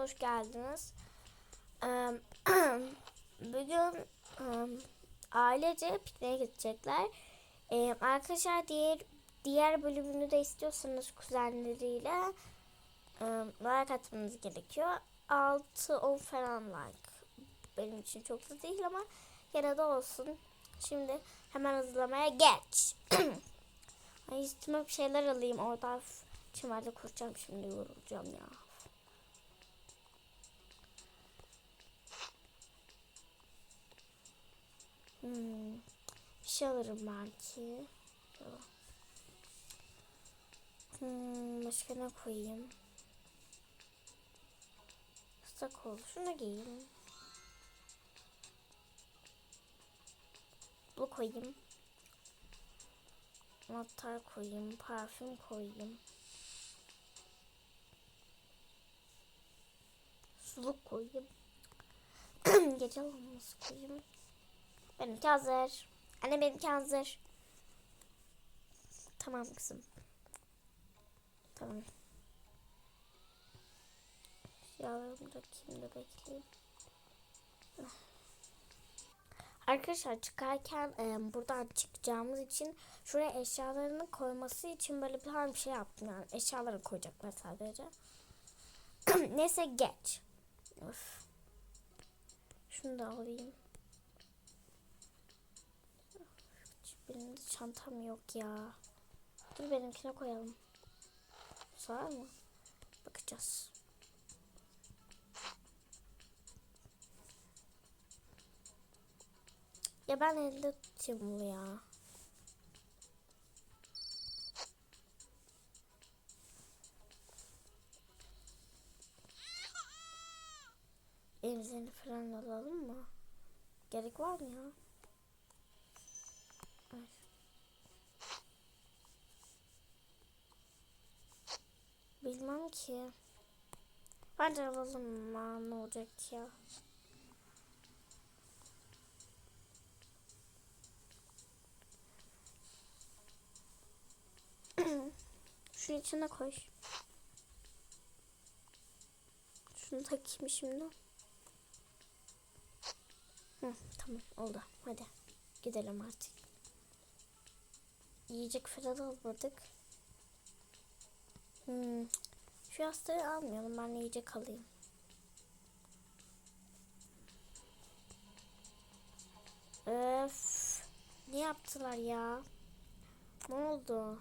Hoş geldiniz. Bugün ailece pikniğe gidecekler. Arkadaşlar diğer diğer bölümünü de istiyorsanız kuzenleriyle like atmanız gerekiyor. 6-10 falan like. Benim için çok da değil ama yine de olsun. Şimdi hemen hazırlamaya geç. Ay üstüme bir şeyler alayım. Orada çimerde kuracağım şimdi yorulacağım ya. Hmm. Bir şey alırım belki. Hmm, başka ne koyayım? Islak oldu. Şunu giyeyim. Bu koyayım. Anahtar koyayım. Parfüm koyayım. Suluk koyayım. Gece lambası koyayım. Benimki hazır. Anne benimki hazır. Tamam kızım. Tamam. Yavrum da kimde bekleyeyim. Arkadaşlar çıkarken e, buradan çıkacağımız için şuraya eşyalarını koyması için böyle bir şey yaptım yani eşyaları koyacaklar sadece. Neyse geç. Of. Şunu da alayım. Benim de çantam yok ya. Dur benimkine koyalım. Sağ mı? Bakacağız. Ya ben elde tutayım bunu ya. Emzini falan alalım mı? Gerek var mı ya? Bilmem ki. Bence alalım ama ne olacak ya? Şunun içine koy. Şunu takayım şimdi. Hı, tamam oldu. Hadi gidelim artık. Yiyecek falan almadık. Hmm. Şu yastığı almayalım. Ben yiyecek alayım. Öf. Ne yaptılar ya? Ne oldu?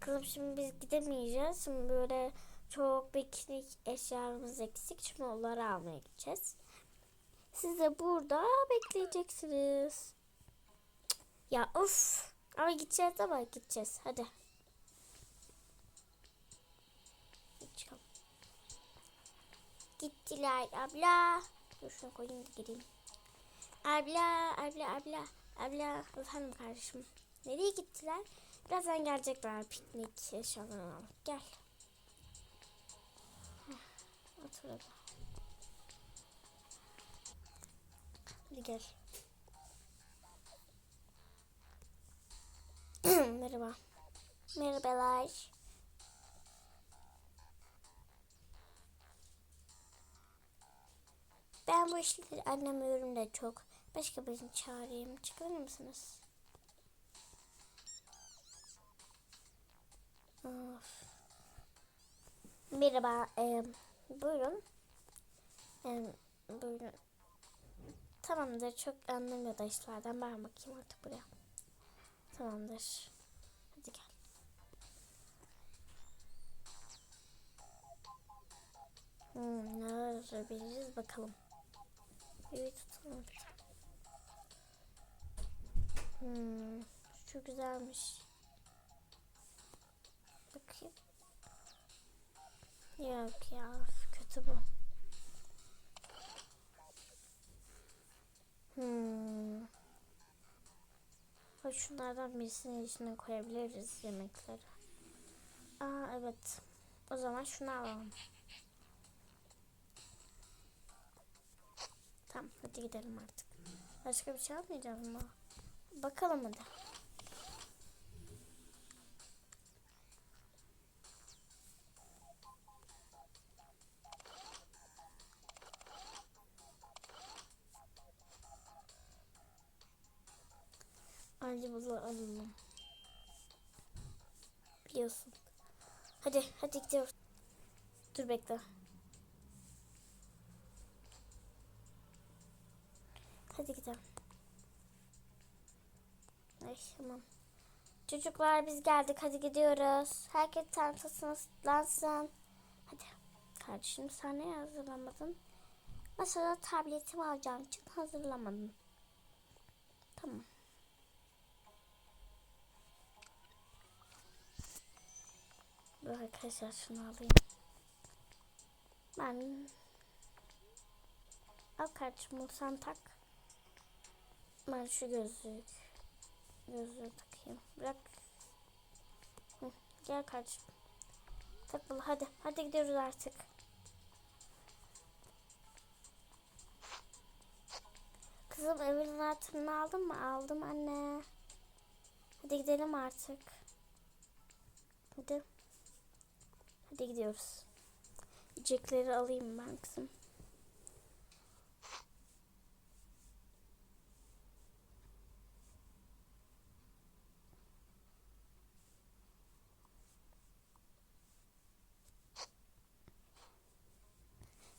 Kızım şimdi biz gidemeyeceğiz. Şimdi böyle çok piknik eşyalarımız eksik. Şimdi onları almaya gideceğiz. Siz de burada bekleyeceksiniz. Ya of. Ama gideceğiz ama gideceğiz. Hadi. Gittiler abla. Dur şunu koyayım da gireyim. Abla, abla, abla, abla. Efendim kardeşim. Nereye gittiler? Birazdan gelecekler piknik eşyalarını. Gel. Heh, Otur. Hadi gel. Merhaba. Merhabalar. Ben bu işleri anlamıyorum da çok. Başka birini çağırayım. Çıkar mısınız? Of. Merhaba. E, buyurun. E, buyurun. Tamamdır. Çok anlamıyor da işlerden. Ben bakayım artık buraya. Tamamdır. Hadi gel. Hmm, ne arayabiliriz bakalım. Evet tutalım. Hmm, şu güzelmiş. Bakayım. Yok ya kötü bu. Hmm. Ha, Şunlardan birisini içine koyabiliriz yemekleri. Aa evet. O zaman şunu alalım. Tamam hadi gidelim artık. Başka bir şey almayacağız mı? Bakalım hadi. Bence bunu alalım. Biliyorsun. Hadi hadi gidiyoruz. Dur bekle. Hadi gidelim. Ay tamam. Çocuklar biz geldik hadi gidiyoruz. Herkes çantasını ısıtlansın. Hadi. Kardeşim sen ne hazırlamadın? Masada tabletimi alacağım için hazırlamadım. Tamam. Dur arkadaşlar şunu alayım. Ben al bunu sen tak. Ben şu gözlük gözlüğü takayım. Bırak. Gel kardeşim. Tak bunu hadi. Hadi gidiyoruz artık. Kızım evin anahtarını aldın mı? Aldım anne. Hadi gidelim artık. Hadi. Hadi gidiyoruz. Yiyecekleri alayım ben kızım.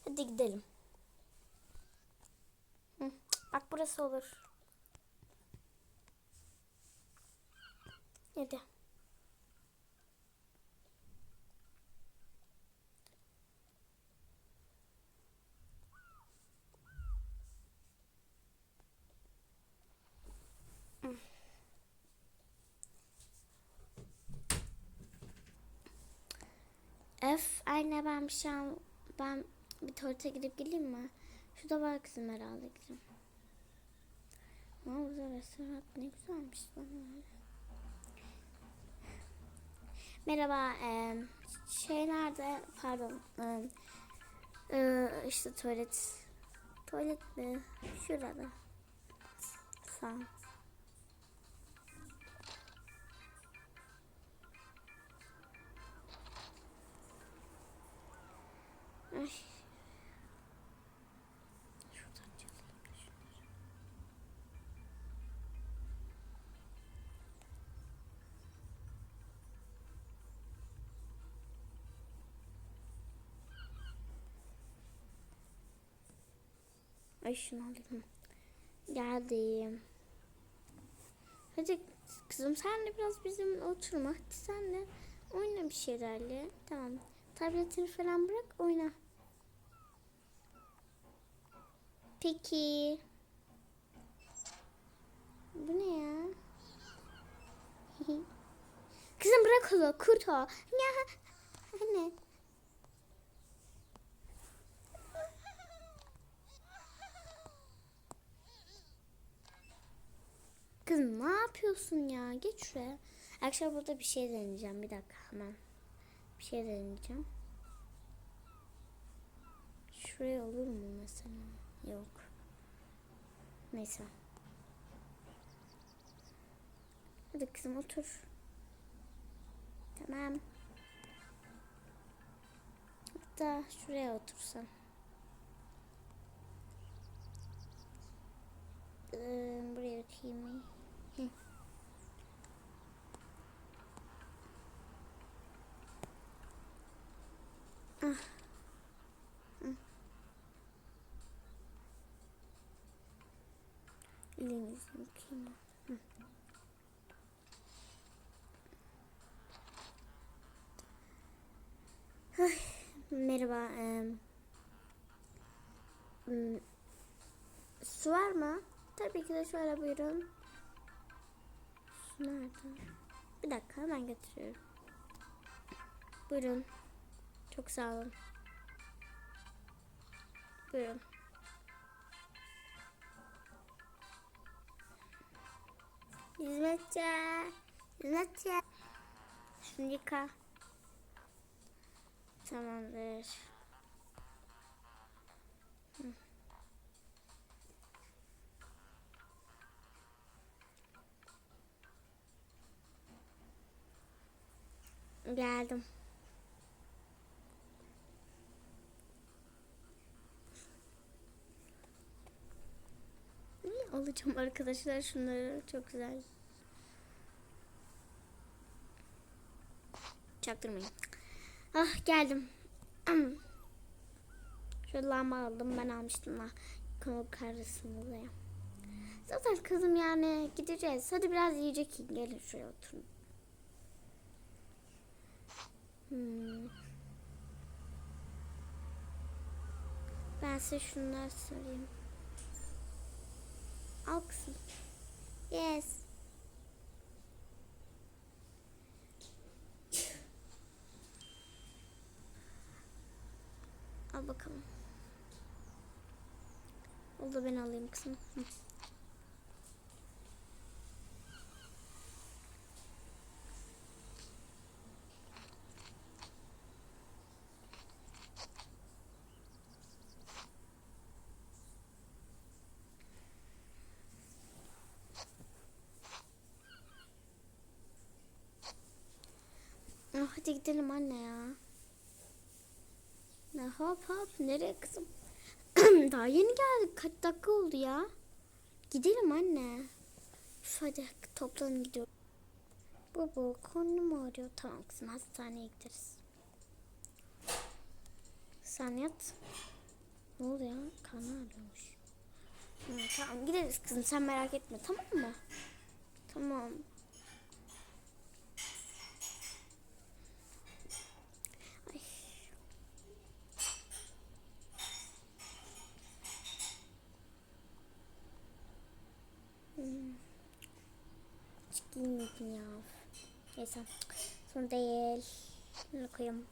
Hadi gidelim. Bak burası olur. Hadi. Öf anne ben bir şey ben bir tuvalete gidip geleyim mi? Şurada var kızım herhalde gideyim. Aa burada restoran ne güzelmiş lan öyle. Merhaba eee şey nerede? Pardon eee, eee, işte tuvalet. Tuvalet mi? Şurada. Sağ Ay. Şuradan şunu alayım. Geldim. Hadi kızım sen de biraz bizimle oturma. Hadi sen de oyna bir şeylerle. Tamam. Tabletini falan bırak oyna. Peki. Bu ne ya? Kızım bırak onu. Kurt o. Ya. Anne. Kızım ne yapıyorsun ya? Geç şuraya. Akşam burada bir şey deneyeceğim. Bir dakika hemen. Bir şey deneyeceğim. Şuraya olur mu mesela? Yok. Neyse. Hadi kızım otur. Tamam. Hatta şuraya otursan. Ee, buraya oturayım. Hı. Ah. Hı. Elinizi yıkayayım. Merhaba. m, su var mı? Tabii ki de şöyle buyurun. Su nerede? Bir dakika hemen getiriyorum. Buyurun. Çok sağ olun. Buyurun. Hizmetçi. Hizmetçi. Şimdi yıka. Tamamdır. Geldim. alacağım arkadaşlar şunları. Çok güzel. Çaktırmayın. Ah geldim. Hmm. Şu lamba aldım. Ben almıştım la. Kanal karşısında. Zaten kızım yani gideceğiz. Hadi biraz yiyecek yiyin. Gelin şuraya oturun. Hmm. Ben size şunlar sorayım. Al kızım. Yes. Al bakalım. O da ben alayım kızım. Hı. Ah, hadi gidelim anne ya. Ne hop hop nereye kızım? Daha yeni geldik. Kaç dakika oldu ya? Gidelim anne. Üf, hadi toplanın gidiyor. Baba karnım ağrıyor. Tamam kızım hastaneye gideriz. Sen yat. Ne oldu ya? Karnı ağrıyormuş. Hı, tamam gideriz kızım sen merak etme tamam mı? Tamam. Ay. Hmm. Hiç giymedim ya. Neyse. Sonra değil. Bunu koyayım.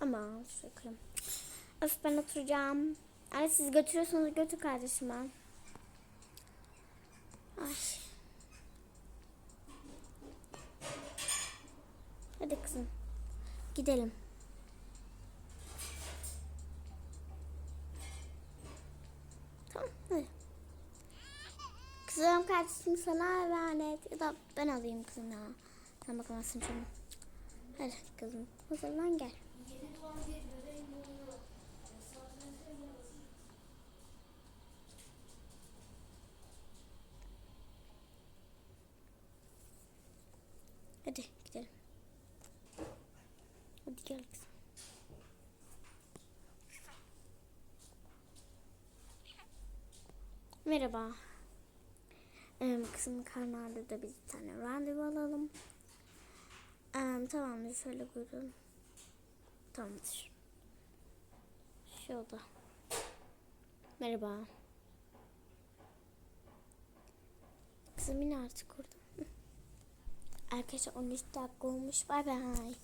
Ama şuraya koyayım. Öf ben oturacağım. Anne siz götürüyorsunuz götür kardeşime. Ay. Hadi kızım. Gidelim. Kardeşim sana emanet. Ya da ben alayım kızım ya. Sen bakamazsın şunu. Hadi kızım hazırlan gel. Hadi gidelim. Hadi gel kızım. Merhaba. Ee, kızım karnı ağrıdı bir tane randevu alalım. Ee, tamamdır şöyle buyurun. Tamamdır. Şu oda. Merhaba. Kızım yine artık orada. Arkadaşlar 13 dakika olmuş. Bay bay.